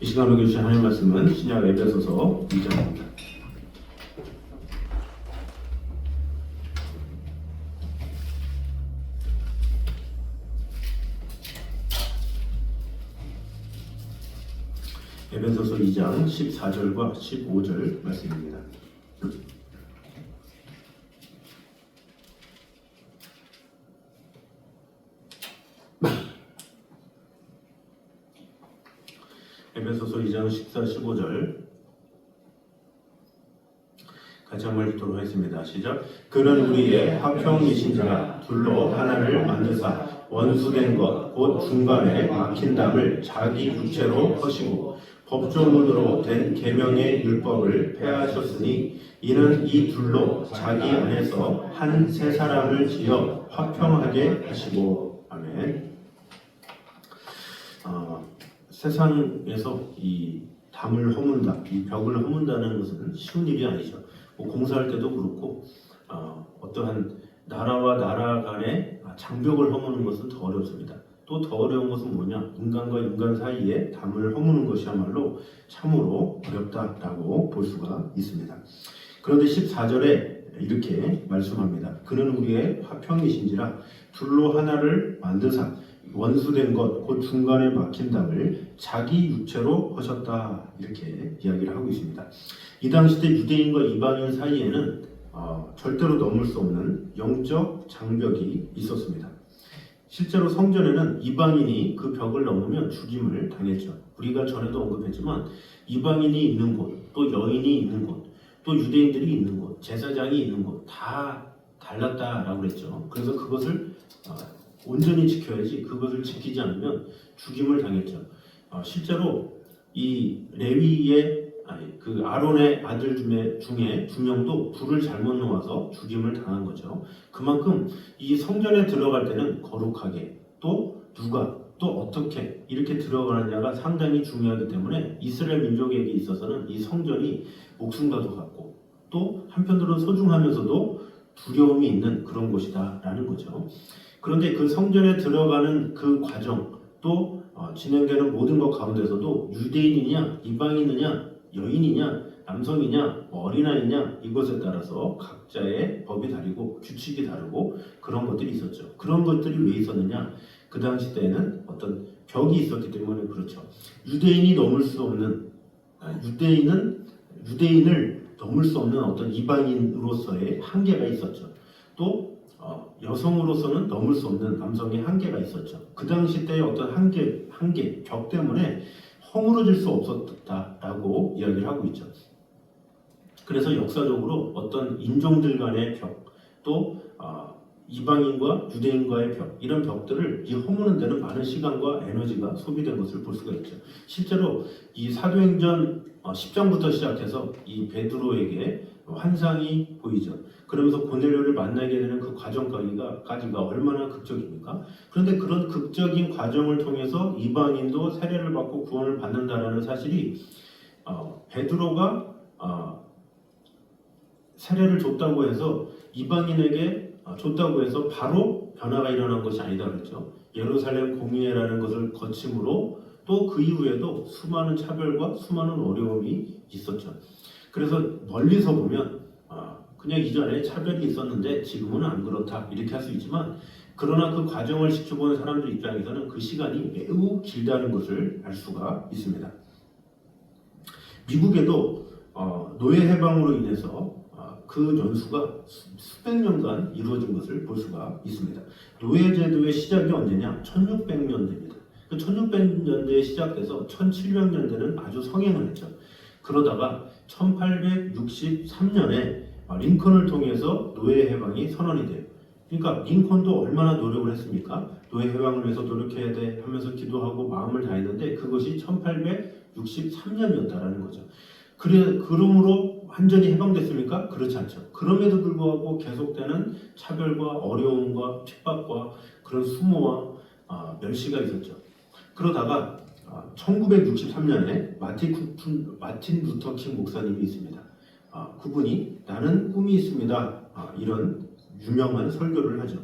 이 시간 우리 주신 하나님 말씀은 신약 에베소서 2장입니다. 에베소서 2장 14절과 15절 말씀입니다. 에베소서 2장 14, 15절 같이 한번 읽도록 하겠습니다. 시작. 그는 우리의 화평이신지라 둘로 하나를 만드사 원수된 것 곧 중간에 막힌 담을 자기 육체로 허시고 법조문으로 된 계명의 율법을 폐하셨으니 이는 이 둘로 자기 안에서 한 세 사람을 지어 화평하게 하시고 아멘. 어, 세상에서 이 담을 허문다, 이 벽을 허문다는 것은 쉬운 일이 아니죠. 뭐 공사할 때도 그렇고 어, 어떠한 나라와 나라 간의 장벽을 허무는 것은 더 어렵습니다. 또 더 어려운 것은 뭐냐? 인간과 인간 사이에 담을 허무는 것이야말로 참으로 어렵다라고 볼 수가 있습니다. 그런데 14절에 이렇게 말씀합니다. 그는 우리의 화평이신지라 둘로 하나를 만드사 원수된 것, 곧 중간에 막힌 담을 자기 육체로 하셨다. 이렇게 이야기를 하고 있습니다. 이 당시 때 유대인과 이방인 사이에는 어, 절대로 넘을 수 없는 영적 장벽이 있었습니다. 실제로 성전에는 이방인이 그 벽을 넘으면 죽임을 당했죠. 우리가 전에도 언급했지만 이방인이 있는 곳, 또 여인이 있는 곳, 또 유대인들이 있는 곳, 제사장이 있는 곳 다 달랐다라고 그랬죠. 그래서 그것을 어, 온전히 지켜야지 그것을 지키지 않으면 죽임을 당했죠. 어, 실제로 이 레위의 아니, 그 아론의 아들 중에 중에 두 명도 불을 잘못 놓아서 죽임을 당한 거죠. 그만큼 이 성전에 들어갈 때는 거룩하게 또 누가 또 어떻게 이렇게 들어가느냐가 상당히 중요하기 때문에 이스라엘 민족에게 있어서는 이 성전이 목숨과도 같고 또 한편으로는 소중하면서도 두려움이 있는 그런 곳이다라는 거죠. 그런데 그 성전에 들어가는 그 과정 또 어, 진행되는 모든 것 가운데서도 유대인이냐 이방인이냐 여인이냐 남성이냐 뭐 어린아이냐 이것에 따라서 각자의 법이 다르고 규칙이 다르고 그런 것들이 있었죠. 그런 것들이 왜 있었느냐? 그 당시 때에는 어떤 벽이 있었기 때문에 그렇죠. 유대인이 넘을 수 없는 아, 유대인은 유대인을 넘을 수 없는 어떤 이방인으로서의 한계가 있었죠. 또 어, 여성으로서는 넘을 수 없는 남성의 한계가 있었죠. 그 당시 때의 어떤 한계, 한계, 벽 때문에 허물어질 수 없었다라고 이야기를 하고 있죠. 그래서 역사적으로 어떤 인종들 간의 벽, 또 어, 이방인과 유대인과의 벽, 이런 벽들을 이 허무는 데는 많은 시간과 에너지가 소비된 것을 볼 수가 있죠. 실제로 이 사도행전 어, 10장부터 시작해서 이 베드로에게 환상이 보이죠. 그러면서 고넬료를 만나게 되는 그 과정까지가 까지가 얼마나 극적입니까? 그런데 그런 극적인 과정을 통해서 이방인도 세례를 받고 구원을 받는다라는 사실이 어, 베드로가 어, 세례를 줬다고 해서 이방인에게 어, 줬다고 해서 바로 변화가 일어난 것이 아니다 그랬죠. 예루살렘 공의회라는 것을 거침으로 또 그 이후에도 수많은 차별과 수많은 어려움이 있었죠. 그래서 멀리서 보면 어, 그냥 이전에 차별이 있었는데 지금은 안 그렇다 이렇게 할 수 있지만 그러나 그 과정을 지켜보는 사람들 입장에서는 그 시간이 매우 길다는 것을 알 수가 있습니다. 미국에도 어, 노예 해방으로 인해서 어, 그 연수가 수- 수백 년간 이루어진 것을 볼 수가 있습니다. 노예 제도의 시작이 언제냐? 1600년대입니다. 그 1600년대에 시작돼서 1700년대는 아주 성행을 했죠. 그러다가 1863년에 링컨을 통해서 노예 해방이 선언이 돼요. 그러니까 링컨도 얼마나 노력을 했습니까? 노예 해방을 위해서 노력해야 돼 하면서 기도하고 마음을 다했는데 그것이 1863년이었다라는 거죠. 그래 그러므로 완전히 해방됐습니까? 그렇지 않죠. 그럼에도 불구하고 계속되는 차별과 어려움과 핍박과 그런 수모와 아, 멸시가 있었죠. 그러다가 1963년에 마틴, 쿠- 마틴 루터킹 목사님이 있습니다. 아, 그분이 나는 꿈이 있습니다. 아, 이런 유명한 설교를 하죠.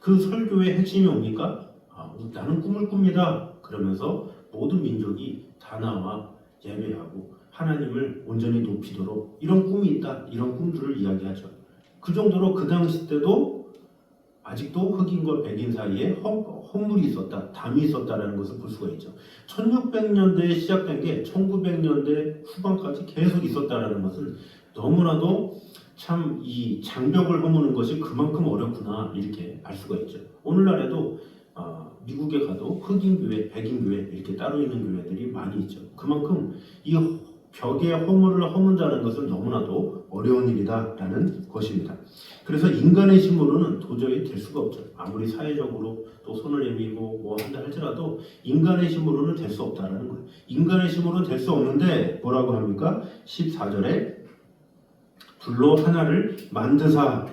그 설교의 핵심이 뭡니까? 아, 나는 꿈을 꿉니다. 그러면서 모든 민족이 다다 나와 예배하고 하나님을 온전히 높이도록 이런 꿈이 있다 이런 꿈들을 이야기하죠. 그 정도로 그 당시 때도 아직도 흑인과 백인 사이에 허, 허물이 있었다, 담이 있었다라는 것을 볼 수가 있죠. 1600년대에 시작된 게 1900년대 후반까지 계속 있었다라는 것은 너무나도 참 이 장벽을 허무는 것이 그만큼 어렵구나 이렇게 알 수가 있죠. 오늘날에도 어, 미국에 가도 흑인 교회, 백인 교회 이렇게 따로 있는 교회들이 많이 있죠. 그만큼 이 벽에 허물을 허문다는 것은 너무나도 어려운 일이다라는 것입니다. 그래서 인간의 힘으로는 도저히 될 수가 없죠. 아무리 사회적으로 또 손을 내밀고 뭐 한다 할지라도 인간의 힘으로는 될 수 없다라는 거예요. 인간의 힘으로는 될 수 없는데 뭐라고 합니까? 14절에 불로 하나를 만드사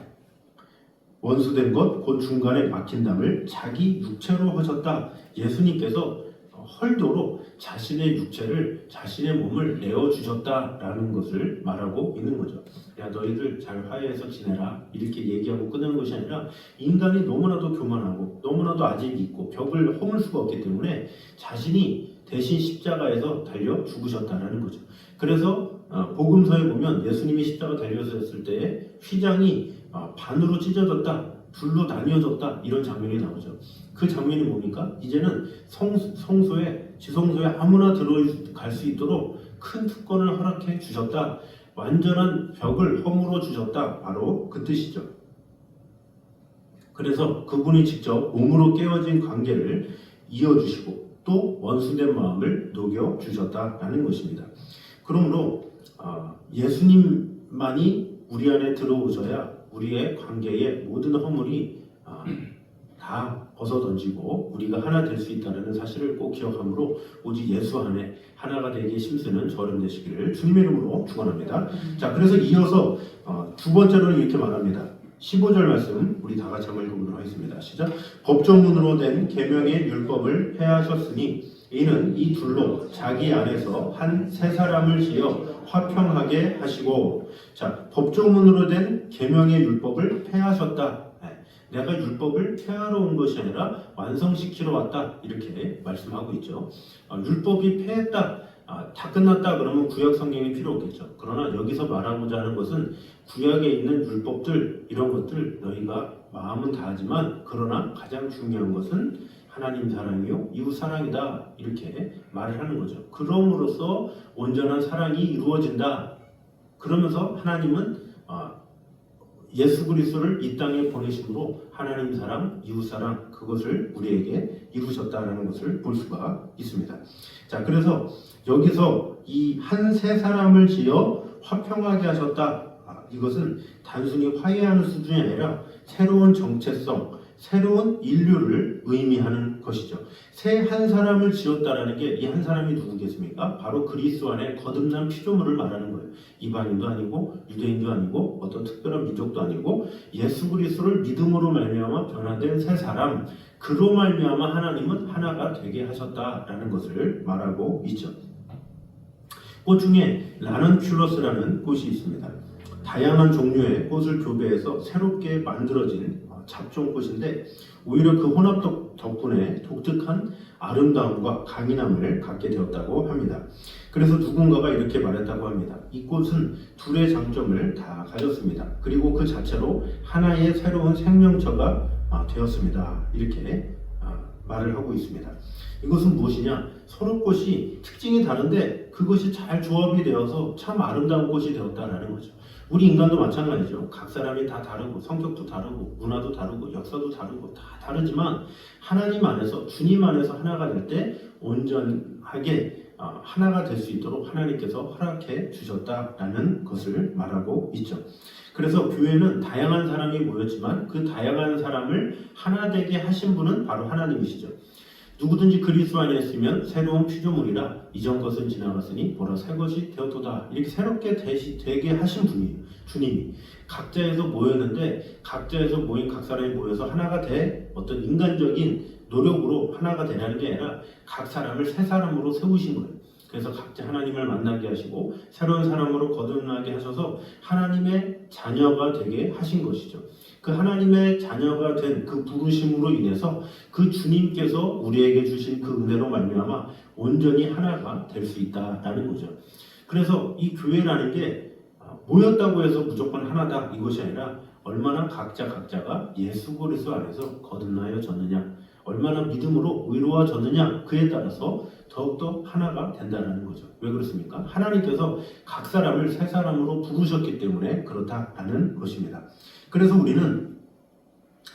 원수된 것 곧 중간에 막힌 담을 자기 육체로 하셨다. 예수님께서 헐도로 자신의 육체를 자신의 몸을 내어 주셨다라는 것을 말하고 있는 거죠. 야 너희들 잘 화해해서 지내라 이렇게 얘기하고 끝내는 것이 아니라 인간이 너무나도 교만하고 너무나도 아직이 있고 벽을 허물 수가 없기 때문에 자신이 대신 십자가에서 달려 죽으셨다라는 거죠. 그래서 어, 복음서에 보면 예수님이 십자가 달려졌을 때에 휘장이 어, 반으로 찢어졌다, 둘로 나뉘어졌다 이런 장면이 나오죠. 그 장면이 뭡니까? 이제는 성, 성소에 지성소에 아무나 들어갈 수 있도록 큰 특권을 허락해 주셨다. 완전한 벽을 허물어 주셨다. 바로 그 뜻이죠. 그래서 그분이 직접 몸으로 깨어진 관계를 이어주시고 또 원수된 마음을 녹여 주셨다라는 것입니다. 그러므로 아, 예수님만이 우리 안에 들어오셔야 우리의 관계의 모든 허물이 아, 다 벗어던지고 우리가 하나 될 수 있다는 사실을 꼭 기억하므로 오직 예수 안에 하나가 되기에 힘쓰는 저름 되시기를 주님의 이름으로 축원합니다. 자, 그래서 이어서 어, 두 번째로는 이렇게 말합니다. 15절 말씀 우리 다 같이 한번 읽어보도록 하겠습니다. 시작. 법조문으로 된 계명의 율법을 폐하셨으니 이는 이 둘로 자기 안에서 한 세 사람을 지어 화평하게 하시고 자 법조문으로 된 계명의 율법을 폐하셨다. 네, 내가 율법을 폐하러 온 것이 아니라 완성시키러 왔다 이렇게 말씀하고 있죠. 아, 율법이 폐했다. 아, 다 끝났다 그러면 구약 성경이 필요 없겠죠. 그러나 여기서 말하고자 하는 것은 구약에 있는 율법들 이런 것들 너희가 마음은 다하지만 그러나 가장 중요한 것은 하나님 사랑이요 이웃 사랑이다 이렇게 말을 하는 거죠. 그럼으로써 온전한 사랑이 이루어진다. 그러면서 하나님은 아, 예수 그리스도를 이 땅에 보내심으로 하나님 사랑, 이웃 사랑 그것을 우리에게 이루셨다라는 것을 볼 수가 있습니다. 자, 그래서 여기서 이 한 세 사람을 지어 화평하게 하셨다. 아, 이것은 단순히 화해하는 수준이 아니라 새로운 정체성, 새로운 인류를 의미하는 것이죠. 새 한 사람을 지었다라는 게 이 한 사람이 누구겠습니까? 바로 그리스도 안에 거듭난 피조물을 말하는 거예요. 이방인도 아니고 유대인도 아니고 어떤 특별한 민족도 아니고 예수 그리스도를 믿음으로 말미암아 변화된 새 사람 그로 말미암아 하나님은 하나가 되게 하셨다라는 것을 말하고 있죠. 꽃 중에 라넌큘러스라는 꽃이 있습니다. 다양한 종류의 꽃을 교배해서 새롭게 만들어진 어, 잡종 꽃인데 오히려 그 혼합 덕- 덕분에 독특한 아름다움과 강인함을 갖게 되었다고 합니다. 그래서 누군가가 이렇게 말했다고 합니다. 이 꽃은 둘의 장점을 다 가졌습니다. 그리고 그 자체로 하나의 새로운 생명체가 아, 되었습니다. 이렇게 아, 말을 하고 있습니다. 이것은 무엇이냐? 서로 꽃이 특징이 다른데 그것이 잘 조합이 되어서 참 아름다운 꽃이 되었다라는 거죠. 우리 인간도 마찬가지죠. 각 사람이 다 다르고 성격도 다르고 문화도 다르고 역사도 다르고 다 다르지만 하나님 안에서 주님 안에서 하나가 될 때 온전하게 어, 하나가 될 수 있도록 하나님께서 허락해 주셨다라는 것을 말하고 있죠. 그래서 교회는 다양한 사람이 모였지만 그 다양한 사람을 하나 되게 하신 분은 바로 하나님이시죠. 누구든지 그리스도 안에 있으면 새로운 피조물이라 이전 것은 지나갔으니 보라 새 것이 되었도다. 이렇게 새롭게 되시, 되게 하신 분이에요 주님이 각자에서 모였는데 각자에서 모인 각 사람이 모여서 하나가 돼 어떤 인간적인 노력으로 하나가 되라는 게 아니라 각 사람을 새 사람으로 세우신 거예요. 그래서 각자 하나님을 만나게 하시고 새로운 사람으로 거듭나게 하셔서 하나님의 자녀가 되게 하신 것이죠 그 하나님의 자녀가 된 그 부르심으로 인해서 그 주님께서 우리에게 주신 그 은혜로 말미암아 온전히 하나가 될 수 있다라는 거죠. 그래서 이 교회라는 게 아, 모였다고 해서 무조건 하나다 이것이 아니라 얼마나 각자 각자가 예수 그리스도 안에서 거듭나여졌느냐, 얼마나 믿음으로 의로워졌느냐 그에 따라서 더욱더 하나가 된다는 거죠. 왜 그렇습니까? 하나님께서 각 사람을 새 사람으로 부르셨기 때문에 그렇다라는 것입니다. 그래서 우리는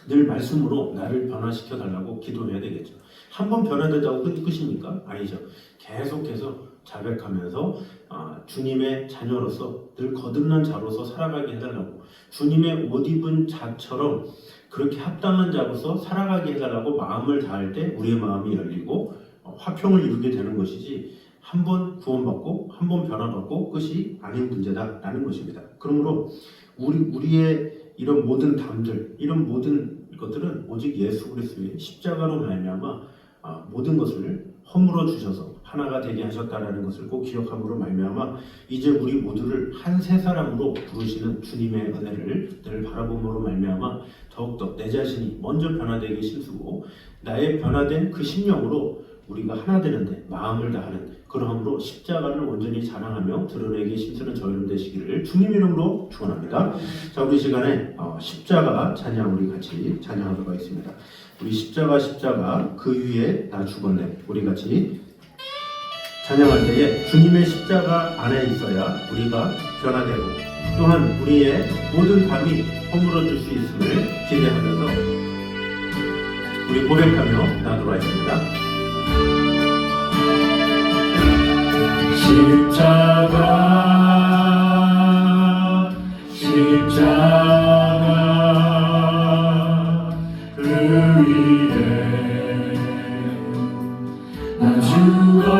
늘 말씀으로 나를 변화시켜 달라고 기도해야 되겠죠. 한 번 변화된다고 끝, 끝입니까? 아니죠. 계속해서 자백하면서 아, 주님의 자녀로서 늘 거듭난 자로서 살아가게 해달라고 주님의 옷 입은 자처럼 그렇게 합당한 자로서 살아가게 해달라고 마음을 다할 때 우리의 마음이 열리고 어, 화평을 이루게 되는 것이지 한 번 구원받고 한 번 변화받고 끝이 아닌 문제다라는 것입니다. 그러므로 우리 우리의 이런 모든 담들 이런 모든 것들은 오직 예수 그리스도의 십자가로 말미암아 아, 모든 것을 허물어 주셔서 하나가 되게 하셨다라는 것을 꼭 기억함으로 말미암아 이제 우리 모두를 한 세 사람으로 부르시는 주님의 은혜를 늘 바라봄으로 말미암아 더욱더 내 자신이 먼저 변화되기 힘쓰고 나의 변화된 그 심령으로 우리가 하나 되는데 마음을 다하는 그러함으로 십자가를 온전히 자랑하며 드러내기 힘쓰는 저희들 되시기를 주님 이름으로 축원합니다. 자 우리 시간에 어, 십자가 찬양 우리 같이 찬양하도록 하겠습니다. 우리 십자가 십자가 그 위에 나 죽었네 우리 같이 찬양할 때에 주님의 십자가 안에 있어야 우리가 변화되고 또한 우리의 모든 담이 허물어질 수 있음을 기대하면서 우리 고백하며 나도록 하겠습니다. 십자가 십자가 그나 죽었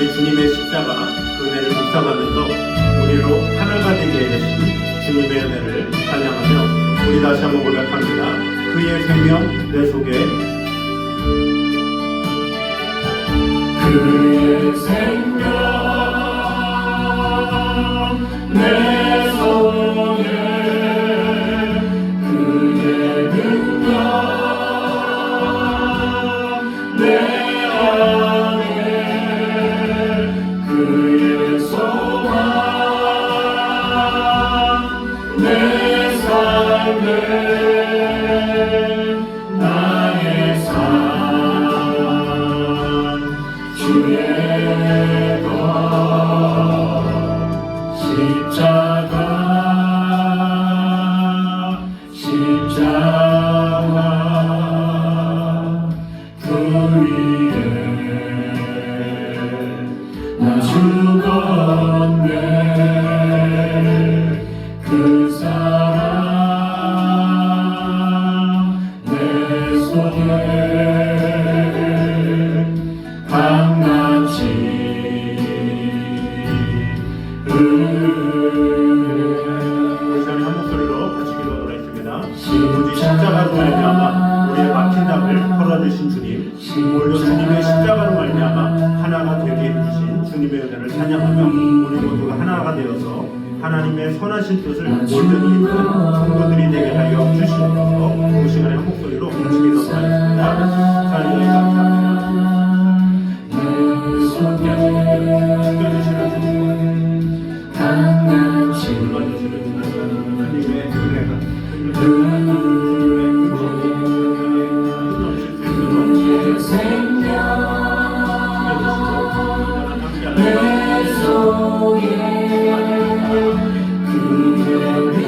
우리 주님의 십자가 그 은혜를 묵상하면서 우리로 하나가 되게 해주신 주님의 은혜를 찬양하며 우리 다시 한번 고백합니다. 그의 생명 내 속에 그의 생명 내 내 속에 그대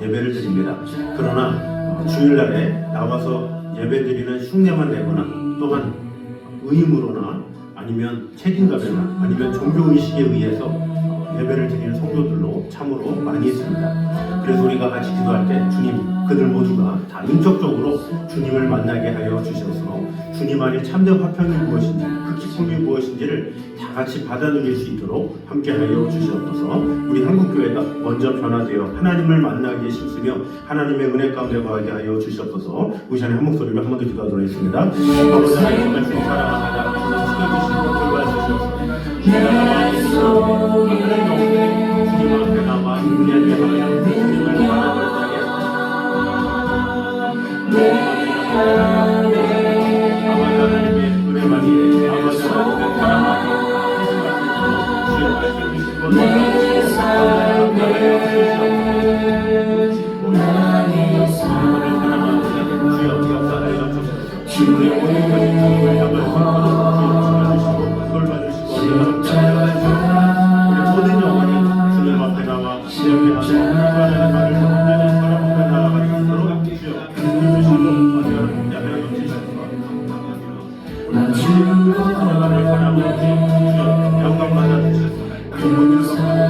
예배를 드립니다. 그러나 어, 주일날에 나와서 예배 드리는 흉내만 내거나 또한 의무로나 아니면 책임감이나 아니면 종교의식에 의해서 어, 예배를 드리는 성도들로 참으로 많이 있습니다. 그래서 우리가 같이 기도할 때 주님 그들 모두가 다 인격적으로 주님을 만나게 하여 주셔서 주님 안에 참된 화평이 무엇인지 그 기쁨이 무엇인지를 다 같이 받아 누릴 수 있도록 함께 하여 주시옵소서. 우리 한국교회가 먼저 변화되어 하나님을 만나기에 힘쓰며 하나님의 은혜 가운데 거하게 하여 주시옵소서. 우리 시간에 한 목소리로 한번 더 기도하도록 하겠습니다. 아버지 하나님 말씀 지켜주시고 돌봐주시옵소서. 내 속에 영광 받아 주시옵소서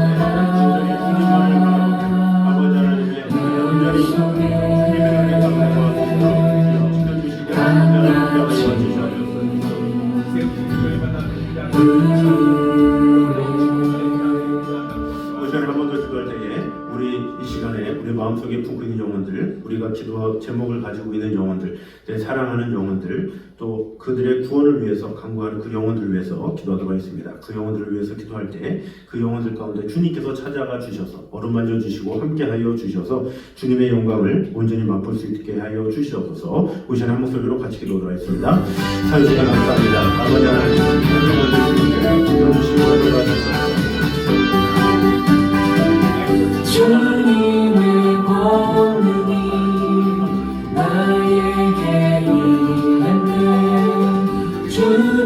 구원을 위해서 간구하는 그 영혼들을 위해서 기도하도록 하겠습니다 그 영혼들을 위해서 기도할 때 그 영혼들 가운데 주님께서 찾아가 주셔서 어루 만져 주시고 함께하여 주셔서 주님의 영광을 온전히 맛볼 수 있게 하여 주시옵소서 오시간에 한 목소리로 같이 기도하도록 하겠습니다 사유시간 감사합니다 아버지 하나님 주님께 기도 주시고 도와주셔서 주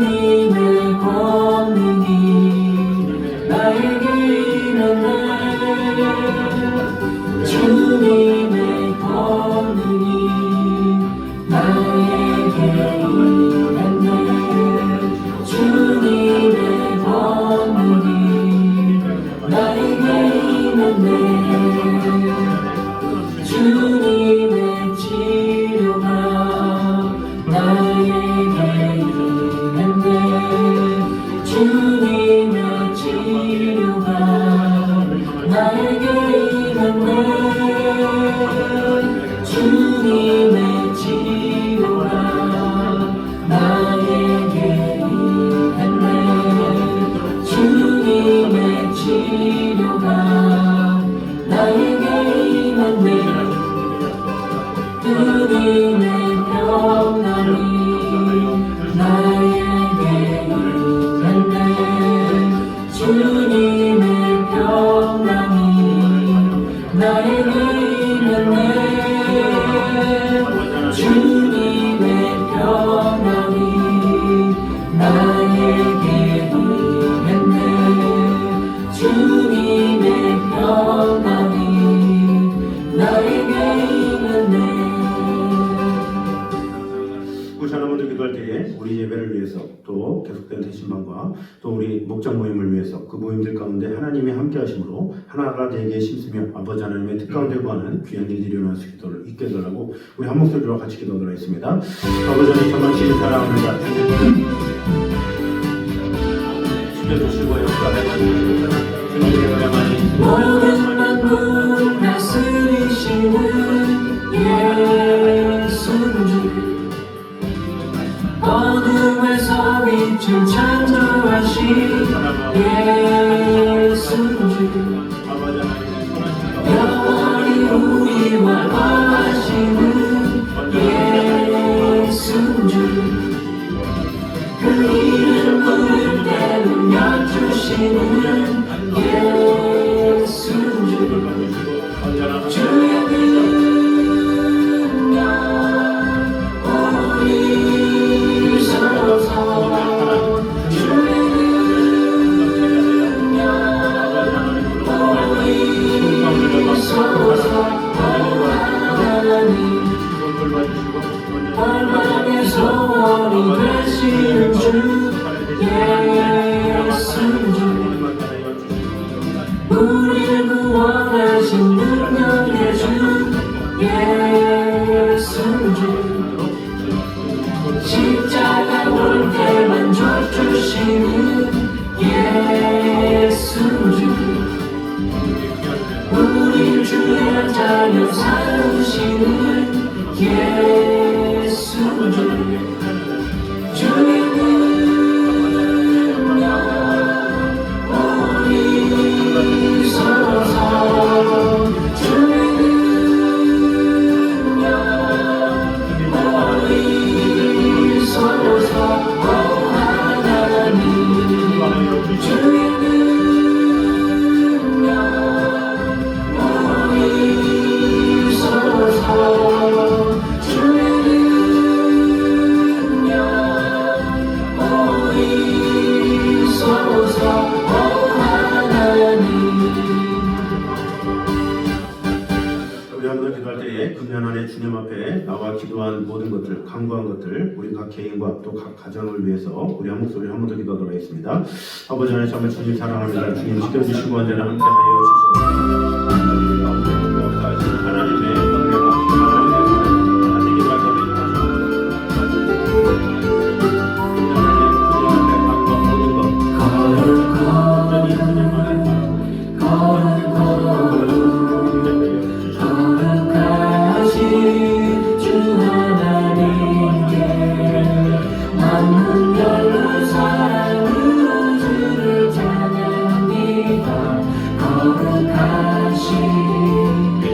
주님의 되게 심으며 아버지 하나님의 뜻 가운데 구하는 귀한 일들이 수 있도록 있게 해달라고 우리 한 목소리로 같이 기도하도록 하겠습니다. 아버지 하나님 정말 주님 사랑합니다. 지켜주시고 역사해 주시고 다스리시는 예수님 어둠에서 빛을 창조하신 개인과 또 각 가정을 위해서 우리 한 목소리 한 번 더 기도하도록 하겠습니다. 아버지 하나님 정말 주님 사랑합니다. 주님 지켜주시고 언제나 함께하여 은혜와 하나님의 거룩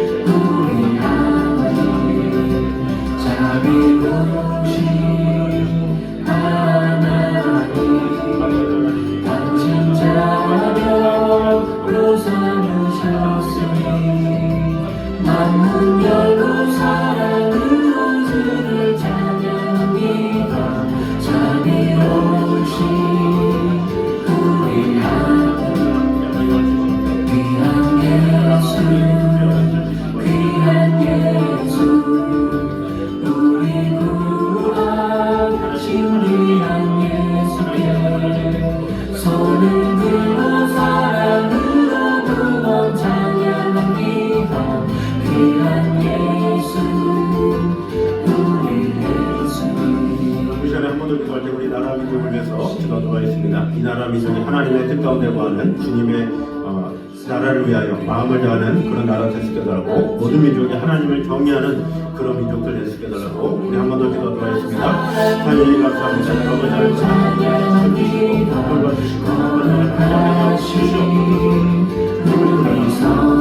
기도하도록 하겠습니다. 이 나라 민족이 하나님의 뜻 가운데 거하는 주님의 어, 나라를 위하여 마음을 다하는 그런 나라 되시게 달라고 모든 민족이 하나님을 경외하는 그런 민족들 되시게 달라고 우리 한 번 더 기도하도록 하겠습니다. 하나님 감사합니다. 아버지 하나님 찬양합니다 돌봐주시고 아버지 하나님 주시옵소서.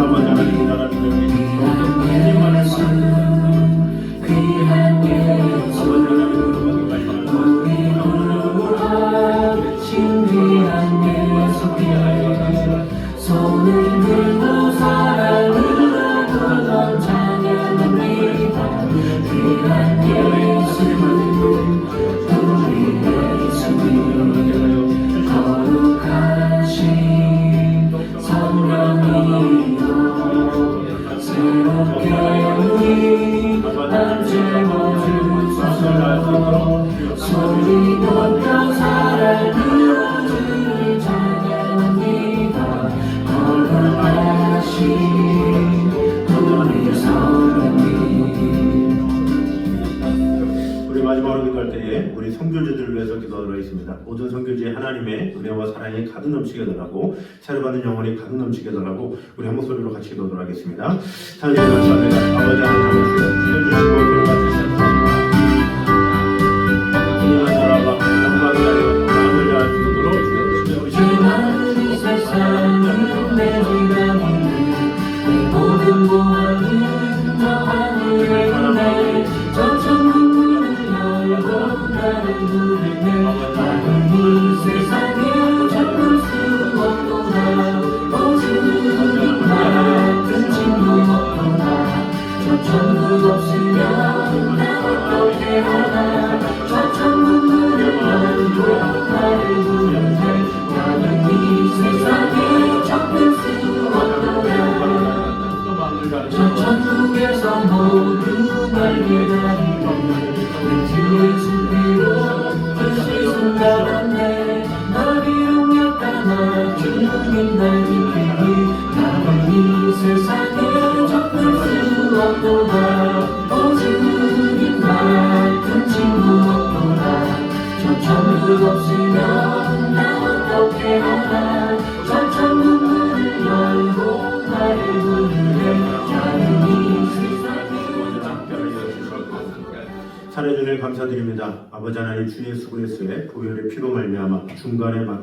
아버지 하나님 이 나라 민족이 주님만을 귀한 예 하나님의 은혜와 사랑이 가득 넘치게 달라고 차려받는 영혼이 가득 넘치게 달라고 우리 한 목소리로 같이 기도하도록 하겠습니다. 하나님 감사합니다. 아버지 하나님 주여주시고 돌봐주시옵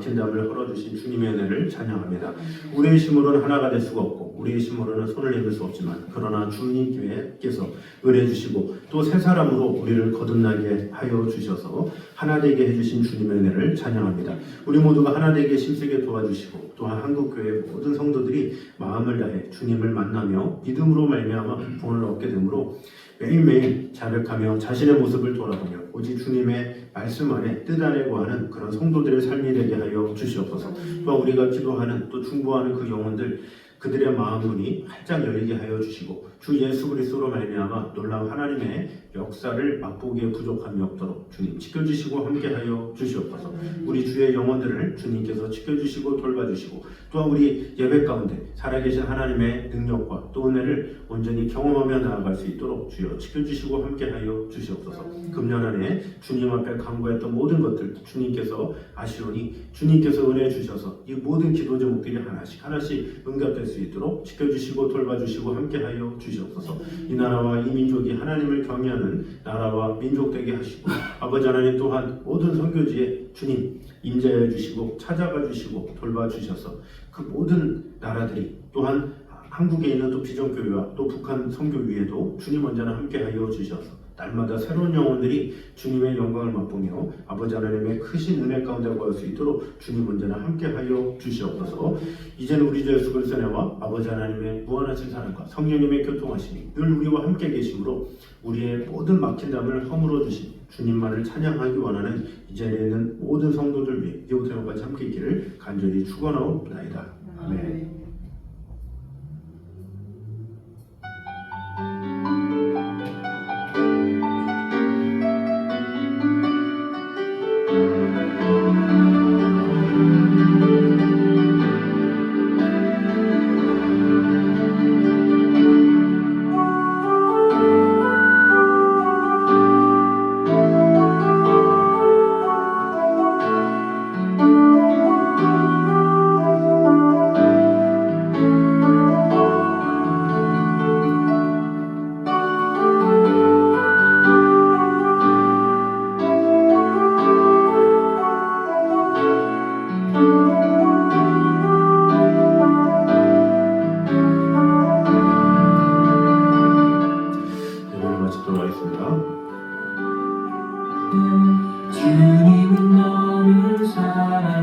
담을 헐어주신 주님의 은혜를 찬양합니다. 우리의 힘으로는 하나가 될 수가 없고 우리의 힘으로는 손을 내밀 수 없지만 그러나 주님께서 은혜 주시고 또 새 사람으로 우리를 거듭나게 하여 주셔서 하나 되게 해주신 주님의 은혜를 찬양합니다. 우리 모두가 하나 되게 힘쓰게 도와주시고 또한 한국교회 모든 성도들이 마음을 다해 주님을 만나며 믿음으로 말미암아 구원을 얻게 되므로 매일매일 자백하며 자신의 모습을 돌아보며 오직 주님의 말씀 안에 뜻 안에 구하는 그런 성도들의 삶이 되게 하여 주시옵소서. 또 우리가 기도하는 또 충고하는 그 영혼들 그들의 마음 문이 활짝 열리게 하여 주시고 주 예수 그리스도로 말미암아 놀라운 하나님의 역사를 맛보기에 부족함이 없도록 주님 지켜주시고 함께하여 주시옵소서. 우리 주의 영혼들을 주님께서 지켜주시고 돌봐주시고 또한 우리 예배 가운데 살아계신 하나님의 능력과 또 은혜를 온전히 경험하며 나아갈 수 있도록 주여 지켜주시고 함께하여 주시옵소서. 금년 안에 주님 앞에 간구했던 모든 것들 주님께서 아시오니 주님께서 은혜 주셔서 이 모든 기도 제목들이 하나씩 하나씩 응답될 수 있도록 지켜주시고 돌봐주시고 함께하여 주시옵소서. 이 나라와 이 민족이 하나님을 경외하는 나라와 민족 되게 하시고 아버지 하나님 또한 모든 선교지에 주님 임재해 주시고 찾아가 주시고 돌봐 주셔서 그 모든 나라들이 또한 한국에 있는 또 비전교회와 또 북한 선교위에도 주님 언제나 함께하여 주셔서 날마다 새로운 영혼들이 주님의 영광을 맛보며 아버지 하나님의 크신 은혜 가운데 거할 수 있도록 주님 언제나 함께하여 주시옵소서. 이제는 우리 주 예수 그리스도의 은혜와 아버지 하나님의 무한하신 사랑과 성령님의 교통하심이 늘 우리와 함께 계심으로 우리의 모든 막힌 담을 허물어 주신 주님만을 찬양하기 원하는 이 자리에 있는 모든 성도들 위해 이제부터 영까지 함께 있기를 간절히 축원하옵나이다. 아멘.